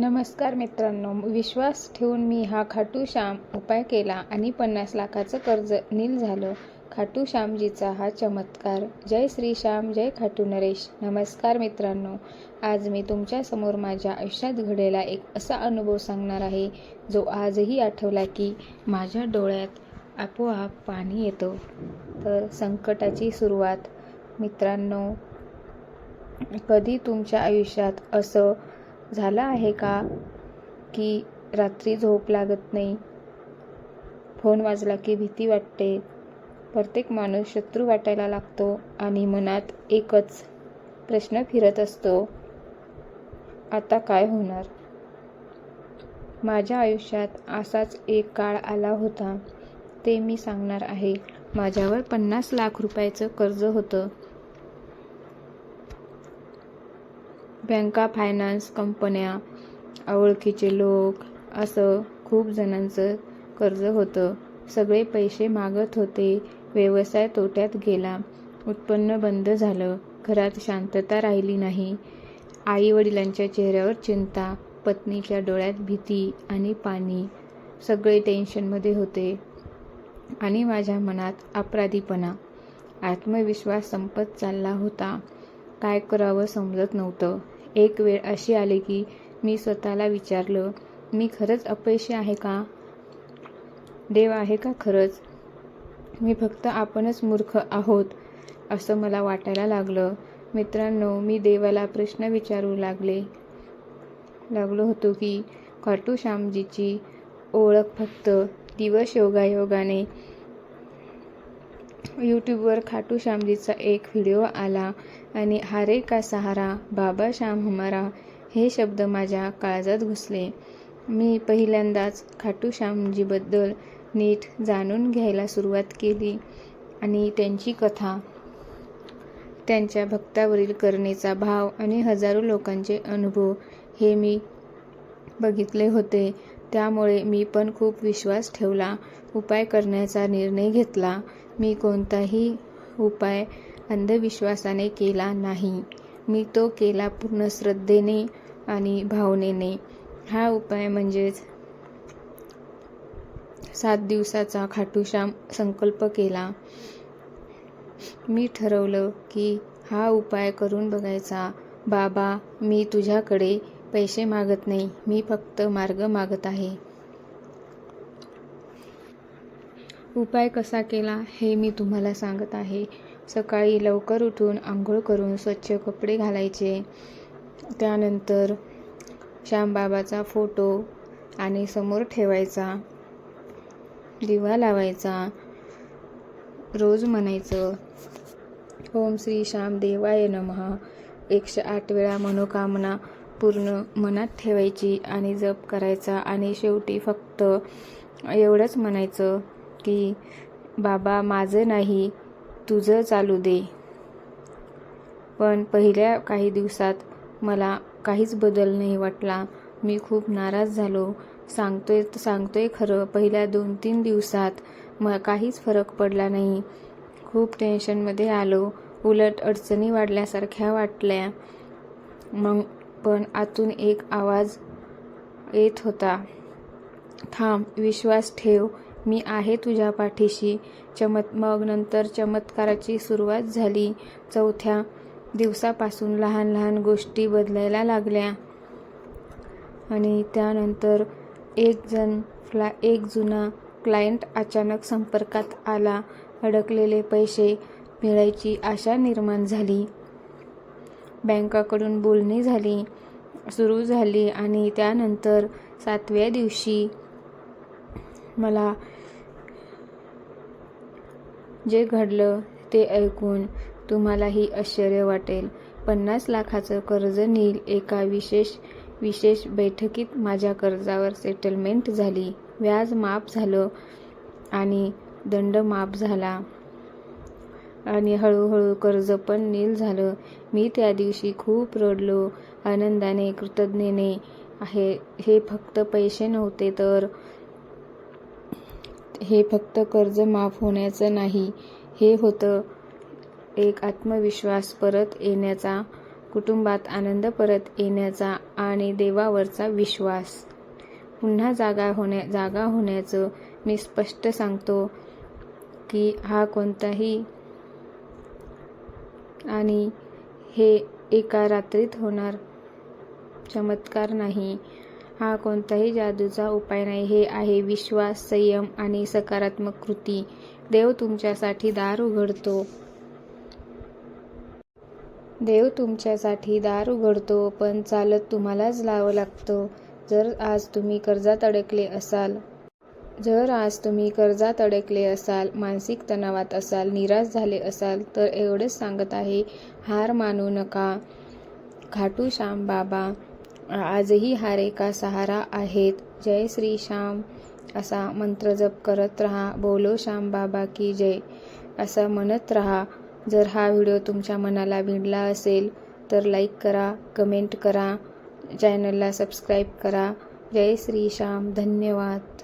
नमस्कार मित्रांनो विश्वास ठेवून मी हा खाटू श्याम उपाय केला आणि पन्नास लाखाचं कर्ज नील झालं. खाटू श्यामजीचा हा चमत्कार. जय श्री श्याम जय खाटू नरेश. नमस्कार मित्रांनो आज मी तुमच्यासमोर माझ्या आयुष्यात घडलेला एक असा अनुभव सांगणार आहे जो आजही आठवला की माझ्या डोळ्यात आपोआप पाणी येतं. तर संकटाची सुरुवात. मित्रांनो कधी तुमच्या आयुष्यात असं झालं आहे का? की रात्री झोप लागत नाही. फोन वाजला की भीती वाटते. प्रत्येक माणूस शत्रू वाटायला लागतो आणि मनात एकच प्रश्न फिरत असतो आता काय होणार? माझ्या आयुष्यात असाच एक काळ आला होता. ते मी सांगणार आहे. माझ्यावर पन्नास लाख रुपयाचं कर्ज होतं. बँका फायनान्स कंपन्या ओळखीचे लोक असं खूप जणांचं कर्ज होतं. सगळे पैसे मागत होते. व्यवसाय तोट्यात गेला. उत्पन्न बंद झालं. घरात शांतता राहिली नाही. आई वडिलांच्या चेहऱ्यावर चिंता पत्नीच्या डोळ्यात भीती आणि पाणी. सगळे टेन्शनमध्ये होते. आणि माझ्या मनात अपराधीपणा. आत्मविश्वास संपत चालला होता. काय करावं समजत नव्हतं. एक वेळ अशी आली की मी स्वतःला विचारलं मी खरंच अपयशी आहे का? देव आहे का खरंच? मी फक्त आपणच मूर्ख आहोत असं मला वाटायला लागलं. मित्रांनो मी देवाला प्रश्न विचारू लागले. लागलो होतो की खाटू श्यामजीची ओळख फक्त दिवस योगायोगाने यूट्यूबवर खाटू श्यामजीचा एक व्हिडिओ आला आणि हारे का सहारा बाबा श्याम हमारा हे शब्द माझ्या काळजात घुसले. मी पहिल्यांदाच खाटू श्यामजीबद्दल नीट जाणून घ्यायला सुरुवात केली आणि त्यांची कथा त्यांच्या भक्तावरील करणेचा भाव आणि हजारो लोकांचे अनुभव हे मी बघितले होते. त्यामुळे मी पण खूप विश्वास ठेवला उपाय करण्याचा निर्णय घेतला. मी कोणताही उपाय अंधविश्वासाने केला नाही. मी तो केला पूर्ण श्रद्धेने आणि भावनेने. हा उपाय म्हणजेच सात दिवसाचा खाटूश्याम संकल्प केला. मी ठरवलं की हा उपाय करून बघायचा. बाबा मी तुझ्याकडे पैसे मागत नाही. मी फक्त मार्ग मागत आहे. उपाय कसा केला हे मी तुम्हाला सांगत आहे. सकाळी लवकर उठून आंघोळ करून स्वच्छ कपडे घालायचे. त्यानंतर श्यामबाबाचा फोटो आणि समोर ठेवायचा. दिवा लावायचा. रोज म्हणायचं ओम श्री श्याम देवाय नमः. एकशे आठ वेळा मनोकामना पूर्ण मनात ठेवायची आणि जप करायचा. आणि शेवटी फक्त एवढंच म्हणायचं की बाबा माझं नाही तुझं चालू दे. पण पहिल्या काही दिवसात मला काहीच बदल नाही वाटला. मी खूप नाराज झालो. सांगतोय सांगतोय खरं पहिल्या दोन तीन दिवसात म काहीच फरक पडला नाही. खूप टेन्शनमध्ये आलो. उलट अडचणी वाढल्यासारख्या वाटल्या. मग पण आतून एक आवाज येत होता. थांब विश्वास ठेव मी आहे तुझ्या पाठीशी. चमत मग नंतर चमत्काराची सुरुवात झाली. चौथ्या दिवसापासून लहान लहान गोष्टी बदलायला लागल्या. आणि त्यानंतर एक जण फ्ला एक जुना क्लायंट अचानक संपर्कात आला. अडकलेले पैसे मिळायची आशा निर्माण झाली. बँकाकडून बोलणी झाली सुरू झाली आणि त्यानंतर सातव्या दिवशी मला जे घडलं ते ऐकून तुम्हालाही आश्चर्य वाटेल. पन्नास लाखाचं कर्ज नील एका विशेष विशेष बैठकीत माझ्या कर्जावर सेटलमेंट झाली. व्याज माफ झालं आणि दंड माफ झाला. आणि हळूहळू कर्ज पण नील झालं. मी त्या दिवशी खूप रडलो. आनंदाने कृतज्ञेने. आहे हे फक्त पैसे नव्हते तर हे फक्त कर्ज माफ होण्याचं नाही. हे होतं एक आत्मविश्वास परत येण्याचा कुटुंबात आनंद परत येण्याचा आणि देवावरचा विश्वास. पुन्हा जागा होण्या जागा होण्याचं मी स्पष्ट सांगतो की हा कोणताही आणि हे एका रात्रीत होणार. चमत्कार नाही. हा कोणताही जादूचा उपाय नाही. हे आहे विश्वास संयम आणि सकारात्मक कृती. देव तुमच्यासाठी दार उघडतो. देव तुमच्यासाठी दार उघडतो पण चालत तुम्हालाच लावं लागतं. जर आज तुम्ही कर्जात अडकले असाल जर आज तुम्ही कर्जात अडकले असाल मानसिक तणावात असाल निराश झाले असाल तर एवढंच सांगत आहे हार मानू नका. खाटू श्याम बाबा आजही हारे का सहारा आहेत. जय श्री श्याम असा मंत्र जप करत राहा. बोलो श्याम बाबा की जय असं म्हणत राहा. जर हा व्हिडिओ तुमच्या मनाला भिडला असेल तर लाईक करा कमेंट करा चॅनलला सबस्क्राईब करा. जय श्री श्याम धन्यवाद.